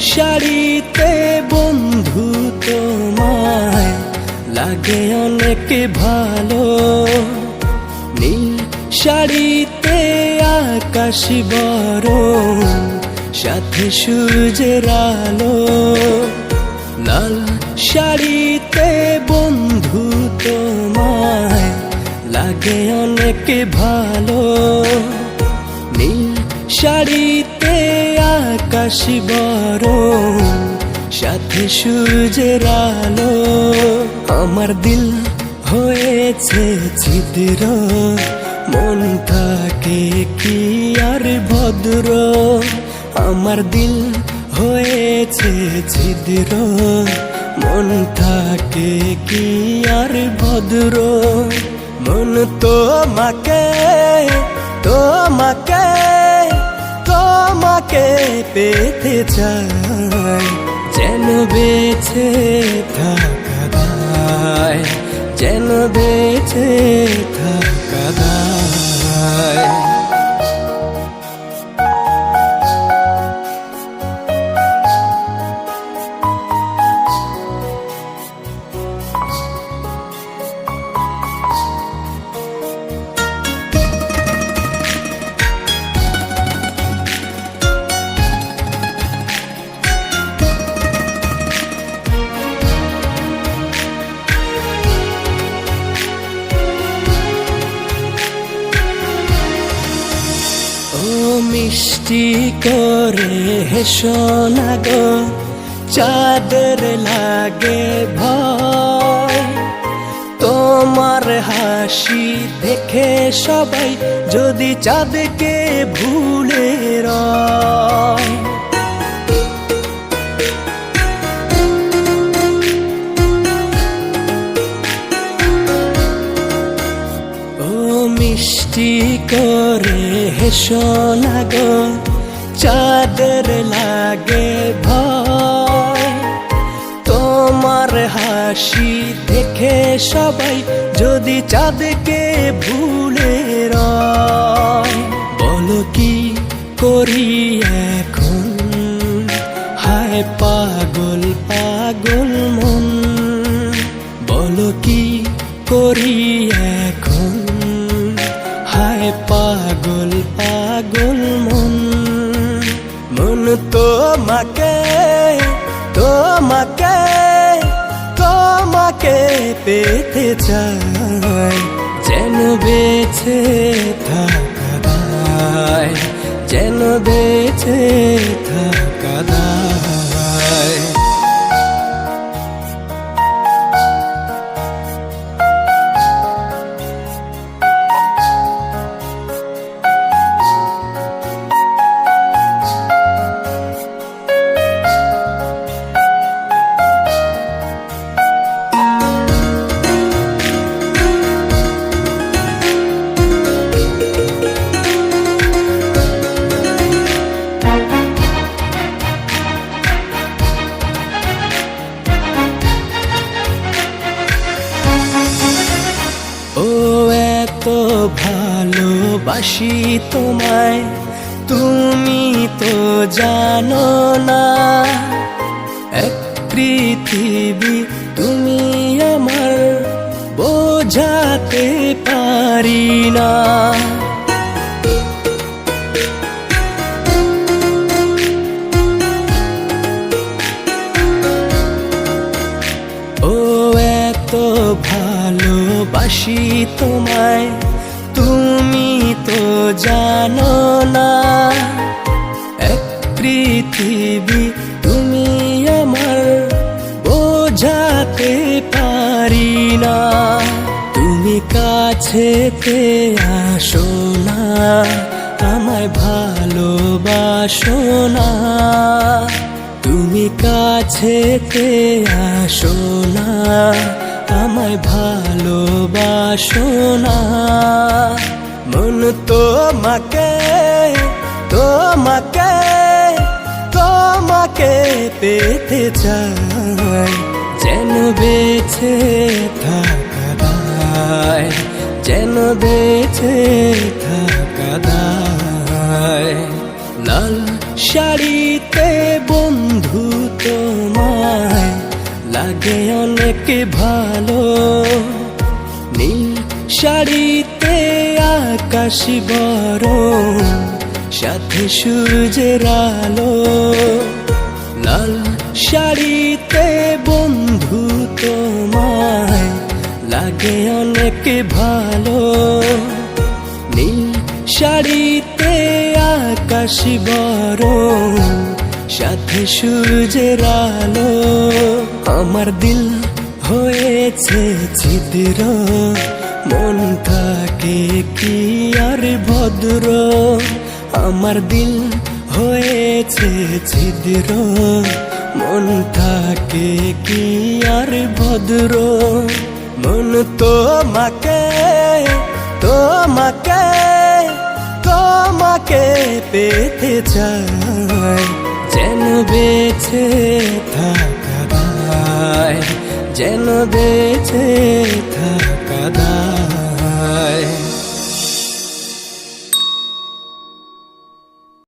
শাড়িতে বন্ধু তোমায় লাগে অনেক ভালো। নীল শাড়িতে আকাশ বড় সাথে সূর্যের আলো। লাল শাড়িতে বন্ধু তোমায় লাগে অনেক ভালো। নীল শাড়িতে আকাশ বরং সাথে সূর্যের আলো। আমার দিল হয়েছে ছিদ্র, মন থাকে কি আর ভদ্র। আমার দিল হয়েছে ছিদ্র, মন থাকে কি আর ভদ্র। মন তোমাকে তোমাকে পেতে চাই যেন বেছে থাকা দায় যেন বেছে থাকা দায় মিষ্টি করে হেসো না চাঁদের লাগে ভয়। তোমার হাসি দেখে সবাই যদি চাঁদকে ভুলে রয়। মিষ্টি করে হেসো না গো চাঁদের লাগে ভয় তোমার হাসি দেখে সবাই যদি চাঁদকে ভুলে রয় বলো কি করি এখন হায় পাগল পাগল মন বলো কি করি পাগল পাগল মন। মন তোমাকে তোমাকে তোমাকে পেতে চাই। যেন বেছে থাকায় যেন বেছে ভালোবাসি তোমায়, তুমি তো জানো না। এক পৃথিবী তুমি আমার, বোঝাতে পারি না। ও, এত ভালোবাসি তোমায় তুমি তো জানো না। এক পৃথিবী তুমি আমার বোঝাতে পারি না। তুমি কাছেতে আসো না, আমায় ভালোবাসো না। তুমি কাছেতে আসো না, আমায় ভালোবাসো না। তোমাকে তোমাকে তোমাকে পেতে চাই। যেন বেছে থাকা দায়, যেন বেছে থাকা লাল শাড়িতে বন্ধু তোমায় লাগে অনেক ভালো। নীল শাড়িতে আকাশ বড়, সাথে সূর্যের আলো। লাল শাড়িতে বন্ধু তোমায় লাগে অনেক ভালো। নীল শাড়িতে আকাশ বড়, সাথে সূর্যের আলো। আমার দিল হয়েছে ছিদ্র মনটাকে কি আর ভদ্র? আমার দিল হয়েছে ছিদ্র। মনটাকে কি আর ভদ্র? মন তোমাকে তোমাকে তোমাকে পেতে চাই। যেন বেছে থাকা দায় যেন বেছে থাকা দায়